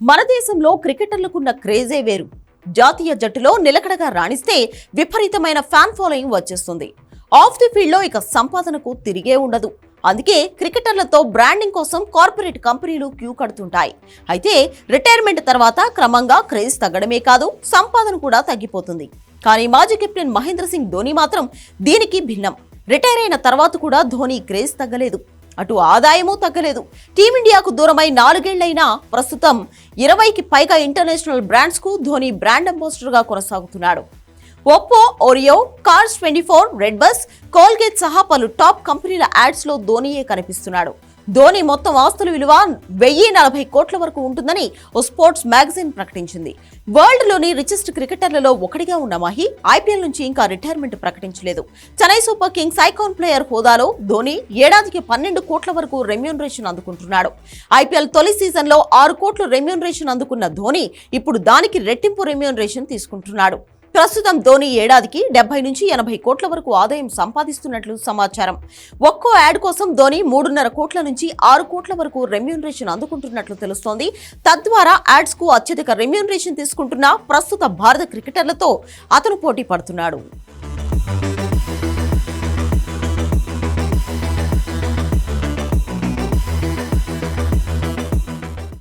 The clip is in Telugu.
మన దేశంలో క్రికెటర్లకున్న క్రేజే వేరు. జాతీయ జట్టులో నిలకడగా రాణిస్తే విపరీతమైన ఫ్యాన్ ఫాలోయింగ్ వచ్చేస్తుంది. ఆఫ్ ది ఫీల్డ్లో ఇక సంపాదనకు తిరిగే ఉండదు. అందుకే క్రికెటర్లతో బ్రాండింగ్ కోసం కార్పొరేట్ కంపెనీలు క్యూ కడుతుంటాయి. అయితే రిటైర్మెంట్ తర్వాత క్రమంగా క్రేజ్ తగ్గడమే కాదు సంపాదన కూడా తగ్గిపోతుంది. కానీ మాజీ కెప్టెన్ మహేంద్ర సింగ్ ధోని మాత్రం దీనికి భిన్నం. రిటైర్ అయిన తర్వాత కూడా ధోని క్రేజ్ తగ్గలేదు. అటు ఆదాయమూ తగ్గలేదు. టీమిండియాకు దూరమై నాలుగేళ్ళైనా ప్రస్తుతం ఇరవైకి పైగా ఇంటర్నేషనల్ బ్రాండ్స్కు ధోని బ్రాండ్ అంబాసిడర్గా కొనసాగుతున్నాడు. Oppo Oreo cars twenty four red bus Colgate సహా పలు టాప్ కంపెనీల యాడ్స్లో ధోనియే కనిపిస్తున్నాడు. ధోని మొత్తం ఆస్తుల విలువ వెయ్యి నలభై కోట్ల వరకు ఉంటుందని ఓ స్పోర్ట్స్ మ్యాగజైన్ ప్రకటించింది. వరల్డ్లోని రిచెస్ట్ క్రికెటర్లలో ఒకటిగా ఉన్న మాహి ఐపీఎల్ నుంచి ఇంకా రిటైర్మెంట్ ప్రకటించలేదు. Chennai Super Kings icon player హోదాలో ధోని ఏడాదికి పన్నెండు కోట్ల వరకు రెమ్యూనరేషన్ అందుకుంటున్నాడు. ఐపీఎల్ తొలి సీజన్లో ఆరు కోట్లు రెమ్యూనరేషన్ అందుకున్న ధోని ఇప్పుడు దానికి రెట్టింపు రెమ్యూనరేషన్ తీసుకుంటున్నాడు. ప్రస్తుతం ధోని ఏడాదికి డెబ్బై నుంచి ఎనభై కోట్ల వరకు ఆదాయం సంపాదిస్తున్నట్లు సమాచారం. ఒక్కో యాడ్ కోసం ధోని మూడున్నర కోట్ల నుంచి ఆరు కోట్ల వరకు రెమ్యూనరేషన్ అందుకుంటున్నట్లు తెలుస్తోంది. తద్వారా యాడ్స్కు అత్యధిక రెమ్యూనరేషన్ తీసుకుంటున్న ప్రస్తుత భారత క్రికెటర్లతో అతను పోటీ పడుతున్నాడు.